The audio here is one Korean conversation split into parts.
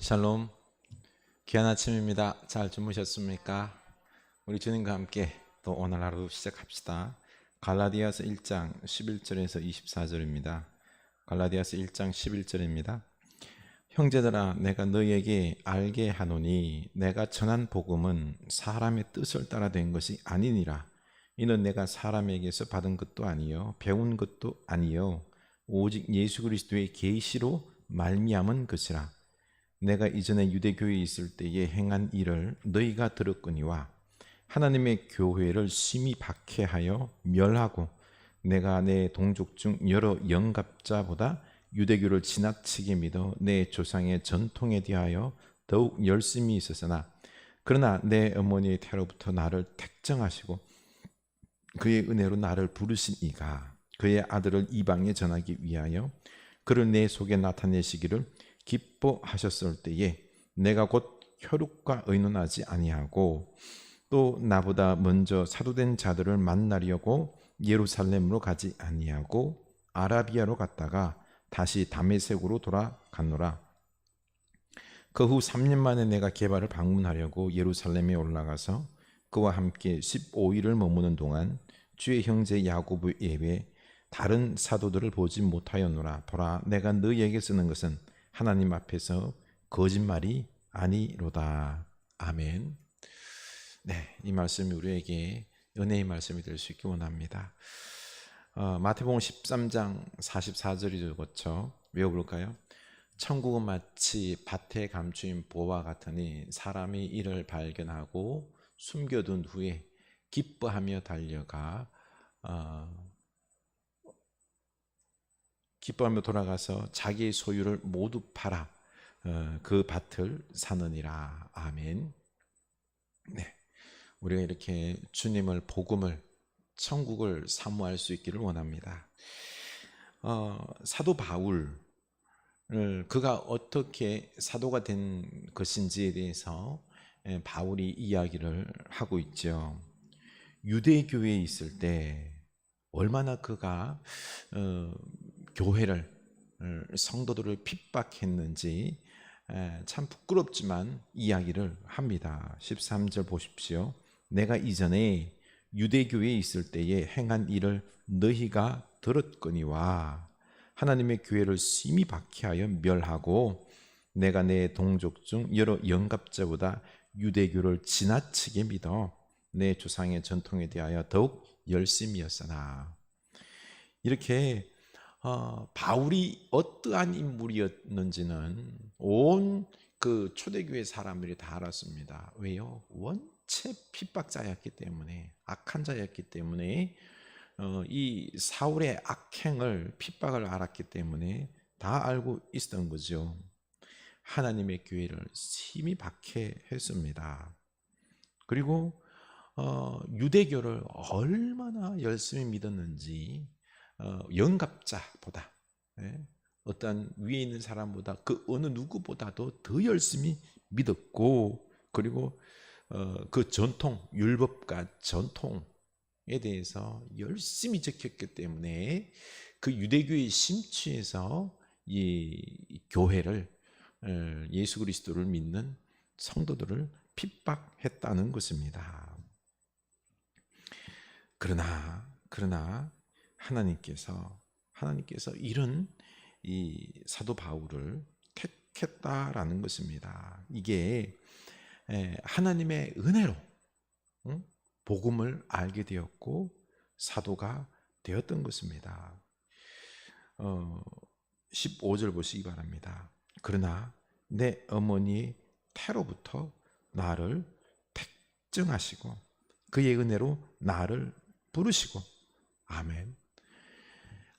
샬롬. 귀한 아침입니다. 잘 주무셨습니까? 우리 주님과 함께 또 오늘 하루 시작합시다. 갈라디아서 1장 11절에서 24절입니다. 갈라디아서 1장 11절입니다. 형제들아 내가 너희에게 알게 하노니 내가 전한 복음은 사람의 뜻을 따라 된 것이 아니니라. 이는 내가 사람에게서 받은 것도 아니요 배운 것도 아니요 오직 예수 그리스도의 계시로 말미암은 것이라. 내가 이전에 유대교회에 있을 때에 행한 일을 너희가 들었거니와 하나님의 교회를 심히 박해하여 멸하고 내가 내 동족 중 여러 영갑자보다 유대교를 지나치게 믿어 내 조상의 전통에 대하여 더욱 열심히 있었으나 그러나 내 어머니의 태로부터 나를 택정하시고 그의 은혜로 나를 부르신 이가 그의 아들을 이방에 전하기 위하여 그를 내 속에 나타내시기를 기뻐하셨을 때에 내가 곧 혈육과 의논하지 아니하고 또 나보다 먼저 사도된 자들을 만나려고 예루살렘으로 가지 아니하고 아라비아로 갔다가 다시 다메섹으로 돌아갔노라. 그 후 3년 만에 내가 개발을 방문하려고 예루살렘에 올라가서 그와 함께 15일을 머무는 동안 주의 형제 야고보 예외 다른 사도들을 보지 못하였노라. 보라, 내가 너희에게 쓰는 것은 하나님 앞에서 거짓말이 아니로다. 아멘. 네, 이 말씀이 우리에게 은혜의 말씀이 될 수 있기 원합니다. 어, 마태복음 13장 44절이 그렇죠. 외워볼까요? 천국은 마치 밭에 감추인 보와 같으니 사람이 이를 발견하고 숨겨둔 후에 기뻐하며 달려가 어, 기뻐하며 돌아가서 자기의 소유를 모두 팔아 어, 그 밭을 사느니라. 아멘. 네, 우리가 이렇게 주님을 복음을 천국을 사모할 수 있기를 원합니다. 어, 사도 바울 그가 어떻게 사도가 된 것인지에 대해서 예, 바울이 이야기를 하고 있죠. 유대 교회에 있을 때 얼마나 그가 어, 교회를 어, 성도들을 핍박했는지 에, 참 부끄럽지만 이야기를 합니다. 13절 보십시오. 내가 이전에 유대교회에 있을 때에 행한 일을 너희가 들었거니와 하나님의 교회를 심히 박해하여 멸하고 내가 내 동족 중 여러 영갑자보다 유대교를 지나치게 믿어 내 조상의 전통에 대하여 더욱 열심이었으나 이렇게 어, 바울이 어떠한 인물이었는지는 온 그 초대교회 사람들이 다 알았습니다. 왜요? 원체 핍박자였기 때문에 악한 자였기 때문에 어, 이 사울의 악행을 핍박을 알았기 때문에 다 알고 있었던 거죠. 하나님의 교회를 심히 박해했습니다. 그리고 어, 유대교를 얼마나 열심히 믿었는지 어, 영갑자보다 예, 어떤 위에 있는 사람보다 그 어느 누구보다도 더 열심히 믿었고 그리고 어, 그 전통 율법과 전통에 대해서 열심히 지켰기 때문에 그 유대교의 심취에서 이 교회를 어, 예수 그리스도를 믿는 성도들을 핍박했다는 것입니다. 그러나 그러나 하나님께서 하나님께서 이런 이 사도 바울을 택했다라는 것입니다. 이게 하나님의 은혜로 복음을 알게 되었고 사도가 되었던 것입니다. 어, 15절 보시기 바랍니다. 그러나 내 어머니 태로부터 나를 택정하시고 그의 은혜로 나를 부르시고 아멘.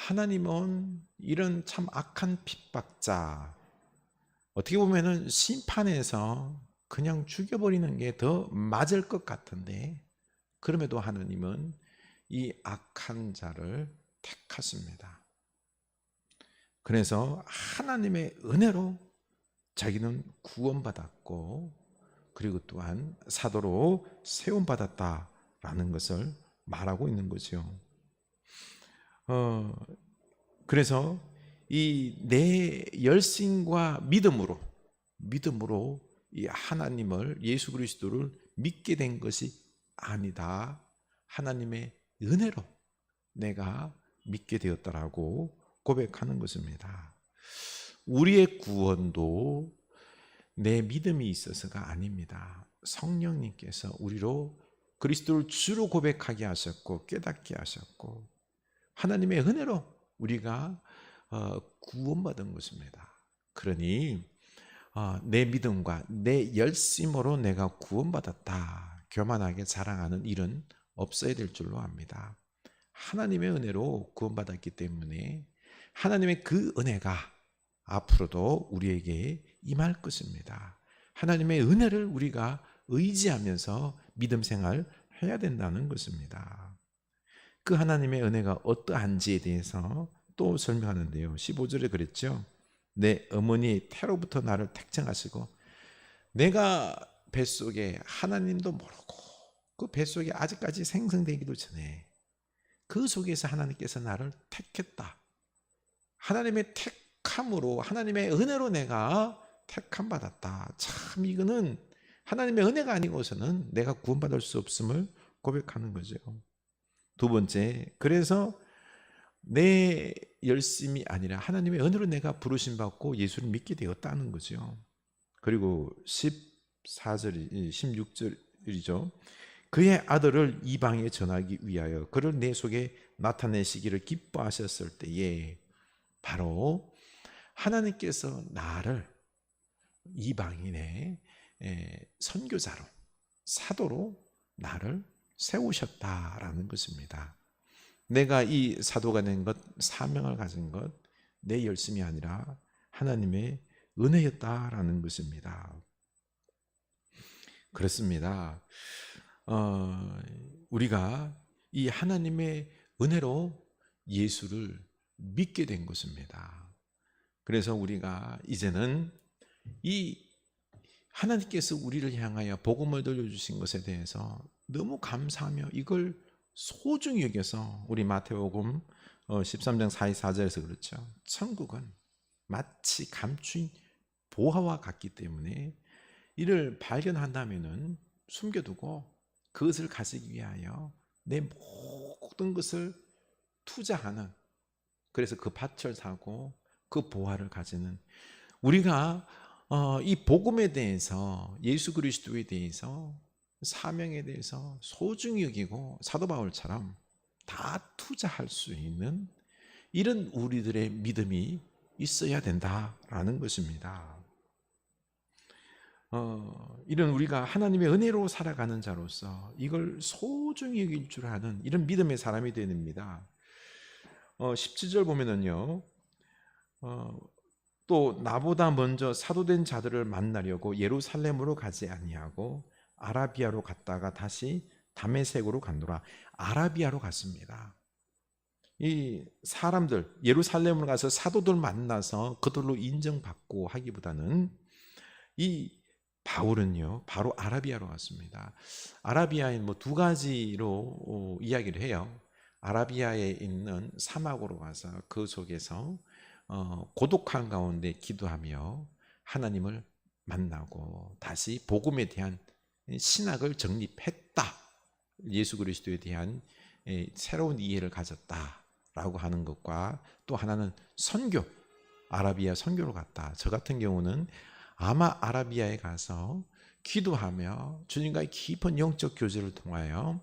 하나님은 이런 참 악한 핍박자 어떻게 보면은 심판에서 그냥 죽여버리는 게 더 맞을 것 같은데 그럼에도 하나님은 이 악한 자를 택하십니다. 그래서 하나님의 은혜로 자기는 구원받았고 그리고 또한 사도로 세움받았다라는 것을 말하고 있는 거죠. 어, 그래서 이 내 열심과 믿음으로 믿음으로 이 하나님을 예수 그리스도를 믿게 된 것이 아니다. 하나님의 은혜로 내가 믿게 되었다라고 고백하는 것입니다. 우리의 구원도 내 믿음이 있어서가 아닙니다. 성령님께서 우리로 그리스도를 주로 고백하게 하셨고 깨닫게 하셨고 하나님의 은혜로 우리가 어, 구원받은 것입니다. 그러니 어, 내 믿음과 내 열심으로 내가 구원받았다 교만하게 자랑하는 일은 없어야 될 줄로 압니다. 하나님의 은혜로 구원받았기 때문에 하나님의 그 은혜가 앞으로도 우리에게 임할 것입니다. 하나님의 은혜를 우리가 의지하면서 믿음 생활 해야 된다는 것입니다. 그 하나님의 은혜가 어떠한지에 대해서 또 설명하는데요. 15절에 그랬죠. 내 어머니 태로부터 나를 택정하시고 내가 뱃속에 하나님도 모르고 그 뱃속에 아직까지 생성되기도 전에 그 속에서 하나님께서 나를 택했다. 하나님의 택함으로 하나님의 은혜로 내가 택함 받았다. 참 이거는 하나님의 은혜가 아니고서는 내가 구원받을 수 없음을 고백하는 거죠. 두 번째, 그래서 내 열심이 아니라 하나님의 은혜로 내가 부르심 받고 예수를 믿게 되었다는 거죠. 그리고 14절이 16절이죠. 그의 아들을 이방에 전하기 위하여 그를 내 속에 나타내시기를 기뻐하셨을 때에 바로 하나님께서 나를 이방인의 선교자로 사도로 나를 세우셨다라는 것입니다. 내가 이 사도가 된 것, 사명을 가진 것, 내 열심이 아니라 하나님의 은혜였다라는 것입니다. 그렇습니다. 어, 우리가 이 하나님의 은혜로 예수를 믿게 된 것입니다. 그래서 우리가 이제는 이 하나님께서 우리를 향하여 복음을 들려주신 것에 대해서 너무 감사하며 이걸 소중히 여겨서 우리 마태복음 13장 44절에서 그렇죠. 천국은 마치 감추인 보화와 같기 때문에 이를 발견한다면은 숨겨두고 그것을 가지기 위하여 내 모든 것을 투자하는 그래서 그 밭을 사고 그 보화를 가지는 우리가 어, 이 복음에 대해서 예수 그리스도에 대해서 사명에 대해서 소중히 여기고 사도 바울처럼 다 투자할 수 있는 이런 우리들의 믿음이 있어야 된다라는 것입니다. 어, 이런 우리가 하나님의 은혜로 살아가는 자로서 이걸 소중히 여길 줄 아는 이런 믿음의 사람이 되야 됩니다. 어, 17절 보면은요, 어, 또 나보다 먼저 사도된 자들을 만나려고 예루살렘으로 가지 아니하고 아라비아로 갔다가 다시 다메섹으로 간노라. 아라비아로 갔습니다. 이 사람들 예루살렘으로 가서 사도들 만나서 그들로 인정받고 하기보다는 이 바울은요 바로 아라비아로 갔습니다. 아라비아에 뭐두 가지로 어, 이야기를 해요. 아라비아에 있는 사막으로 가서 그 속에서 어, 고독한 가운데 기도하며 하나님을 만나고 다시 복음에 대한 신학을 정립했다. 예수 그리스도에 대한 새로운 이해를 가졌다라고 하는 것과 또 하나는 선교, 아라비아 선교로 갔다. 저 같은 경우는 아마 아라비아에 가서 기도하며 주님과의 깊은 영적 교제를 통하여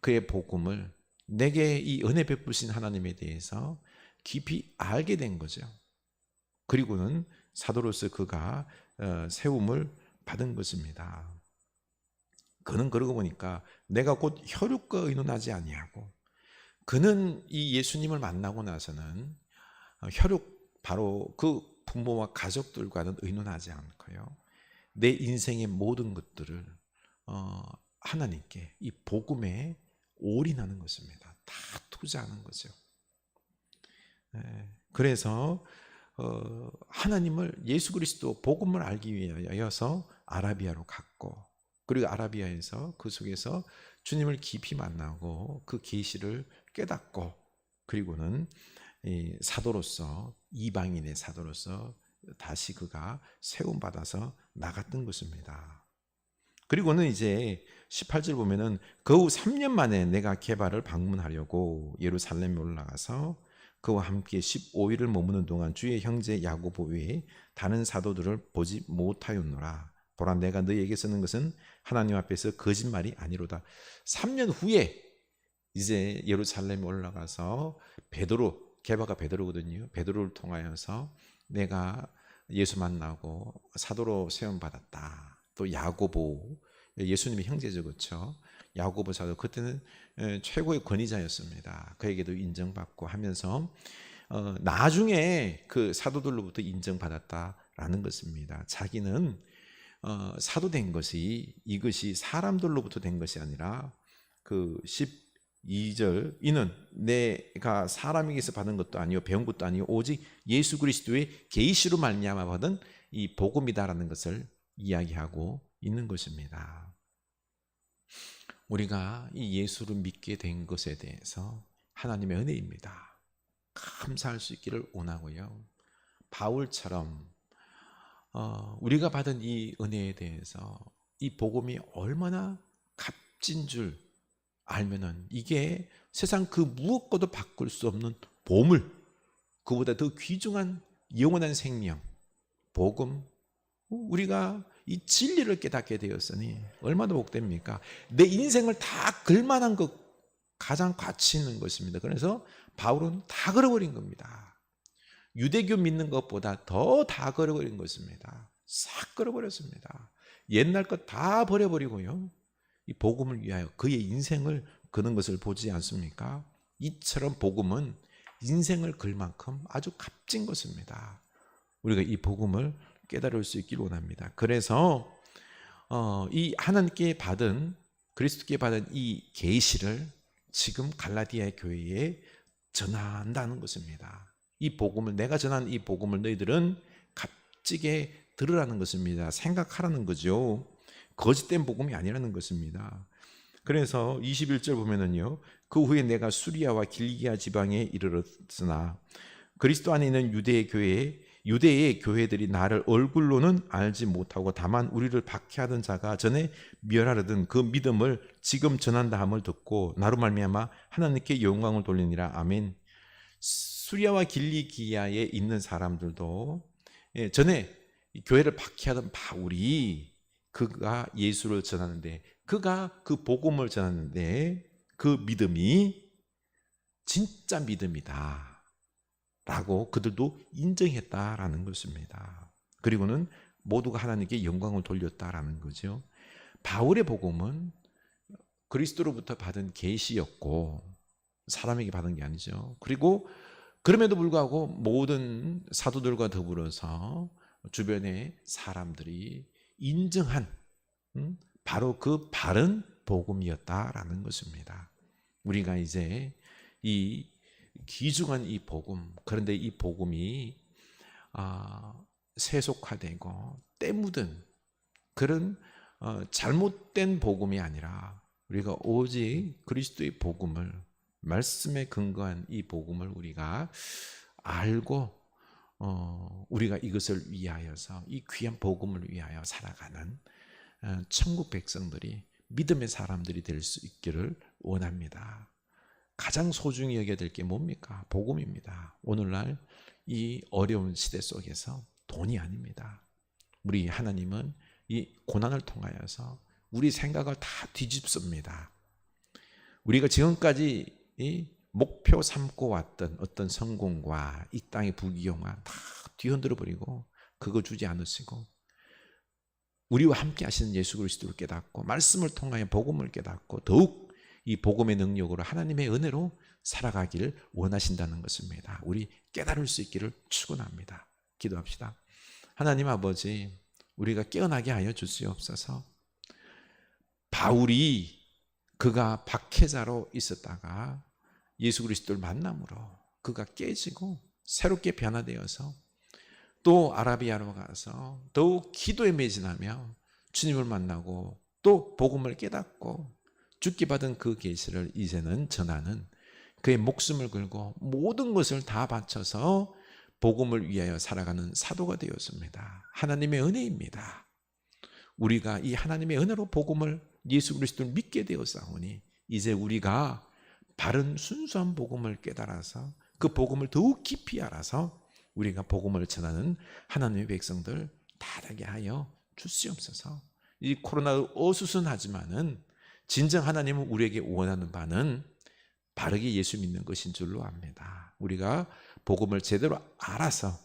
그의 복음을 내게 이 은혜 베푸신 하나님에 대해서 깊이 알게 된 거죠. 그리고는 사도로서 그가 어, 세움을 받은 것입니다. 그는 그러고 보니까 내가 곧 혈육과 의논하지 아니하고 그는 이 예수님을 만나고 나서는 어, 혈육 바로 그 부모와 가족들과는 의논하지 않고요. 내 인생의 모든 것들을 어, 하나님께 이 복음에 올인하는 것입니다. 다 투자하는 거죠. 네, 그래서 어, 하나님을 예수 그리스도 복음을 알기 위하여서 아라비아로 갔고 그리고 아라비아에서 그 속에서 주님을 깊이 만나고 그 계시를 깨닫고 그리고는 사도로서 이방인의 사도로서 다시 그가 세움 받아서 나갔던 것입니다. 그리고는 이제 18절 보면은 그 후 3년 만에 내가 개발을 방문하려고 예루살렘에 올라가서 그와 함께 15일을 머무는 동안 주의 형제 야고보 외에 다른 사도들을 보지 못하였노라. 보라 내가 너희에게 쓰는 것은 하나님 앞에서 거짓말이 아니로다. 3년 후에 이제 예루살렘에 올라가서 베드로 개바가 베드로거든요. 베드로를 통하여서 내가 예수 만나고 사도로 세움 받았다. 또 야고보 예수님의 형제죠, 그렇죠? 야고보 사도 그때는 에, 최고의 권위자였습니다. 그에게도 인정받고 하면서 어, 나중에 그 사도들로부터 인정받았다라는 것입니다. 자기는 어, 사도 된 것이 이것이 사람들로부터 된 것이 아니라 그 12절 이는 내가 사람에게서 받은 것도 아니요 배운 것도 아니요 오직 예수 그리스도의 계시로 말미암아 받은 이 복음이다라는 것을 이야기하고 있는 것입니다. 우리가 이 예수를 믿게 된 것에 대해서 하나님의 은혜입니다. 감사할 수 있기를 원하고요. 바울처럼 어, 우리가 받은 이 은혜에 대해서 이 복음이 얼마나 값진 줄 알면은 이게 세상 그 무엇과도 바꿀 수 없는 보물, 그보다 더 귀중한 영원한 생명, 복음, 우리가 이 진리를 깨닫게 되었으니 얼마나 복됩니까? 내 인생을 다 걸만한 것 가장 가치 있는 것입니다. 그래서 바울은 다 걸어버린 겁니다. 유대교 믿는 것보다 더 다 걸어버린 것입니다. 싹 걸어버렸습니다. 옛날 것 다 버려버리고요. 이 복음을 위하여 그의 인생을 거는 것을 보지 않습니까? 이처럼 복음은 인생을 걸 만큼 아주 값진 것입니다. 우리가 이 복음을 깨달을 수 있길 원합니다. 그래서 어, 이 하나님께 받은 그리스도께 받은 이 계시를 지금 갈라디아 교회에 전한다는 것입니다. 이 복음을 내가 전한 이 복음을 너희들은 값지게 들으라는 것입니다. 생각하라는 거죠. 거짓된 복음이 아니라는 것입니다. 그래서 21절 보면은요. 그 후에 내가 수리아와 길기아 지방에 이르렀으나 그리스도 안에 있는 유대 교회에 유대의 교회들이 나를 얼굴로는 알지 못하고 다만 우리를 박해하던 자가 전에 멸하려던 그 믿음을 지금 전한다 함을 듣고 나로 말미암아 하나님께 영광을 돌리니라 아멘. 수리아와 길리기아에 있는 사람들도 예, 전에 교회를 박해하던 바울이 그가 예수를 전하는데 그가 그 복음을 전하는데 그 믿음이 진짜 믿음이다. 라고 그들도 인정했다라는 것입니다. 그리고는 모두가 하나님께 영광을 돌렸다라는 거죠. 바울의 복음은 그리스도로부터 받은 계시였고 사람에게 받은 게 아니죠. 그리고 그럼에도 불구하고 모든 사도들과 더불어서 주변의 사람들이 인정한 음, 바로 그 바른 복음이었다라는 것입니다. 우리가 이제 이 귀중한 이 복음 그런데 이 복음이 아, 세속화되고 때묻은 그런 어, 잘못된 복음이 아니라 우리가 오직 그리스도의 복음을 말씀에 근거한 이 복음을 우리가 알고 어, 우리가 이것을 위하여서 이 귀한 복음을 위하여 살아가는 어, 천국 백성들이 믿음의 사람들이 될 수 있기를 원합니다. 가장 소중히 여겨야 될 게 뭡니까? 복음입니다. 오늘날 이 어려운 시대 속에서 돈이 아닙니다. 우리 하나님은 이 고난을 통하여서 우리 생각을 다 뒤집습니다. 우리가 지금까지 이 목표 삼고 왔던 어떤 성공과 이 땅의 부귀영화 다 뒤흔들어 버리고 그거 주지 않으시고 우리와 함께 하시는 예수 그리스도를 깨닫고 말씀을 통하여 복음을 깨닫고 더욱 이 복음의 능력으로 하나님의 은혜로 살아가기를 원하신다는 것입니다. 우리 깨달을 수 있기를 축원합니다. 기도합시다. 하나님 아버지, 우리가 깨어나게 하여 주시옵소서. 바울이 그가 박해자로 있었다가 예수 그리스도를 만남으로 그가 깨지고 새롭게 변화되어서 또 아라비아로 가서 더욱 기도에 매진하며 주님을 만나고 또 복음을 깨닫고 죽기 받은 그 계시를 이제는 전하는 그의 목숨을 걸고 모든 것을 다 바쳐서 복음을 위하여 살아가는 사도가 되었습니다. 하나님의 은혜입니다. 우리가 이 하나님의 은혜로 복음을 예수 그리스도를 믿게 되었사오니 이제 우리가 바른 순수한 복음을 깨달아서 그 복음을 더욱 깊이 알아서 우리가 복음을 전하는 하나님의 백성들 다 되게 하여 주시옵소서. 이 코로나 어수선하지만은 진정 하나님은 우리에게 원하는 바는 바르게 예수 믿는 것인 줄로 압니다. 우리가 복음을 제대로 알아서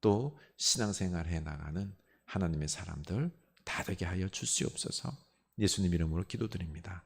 또 신앙생활 해 나가는 하나님의 사람들 다 되게 하여 주시옵소서. 예수님 이름으로 기도드립니다.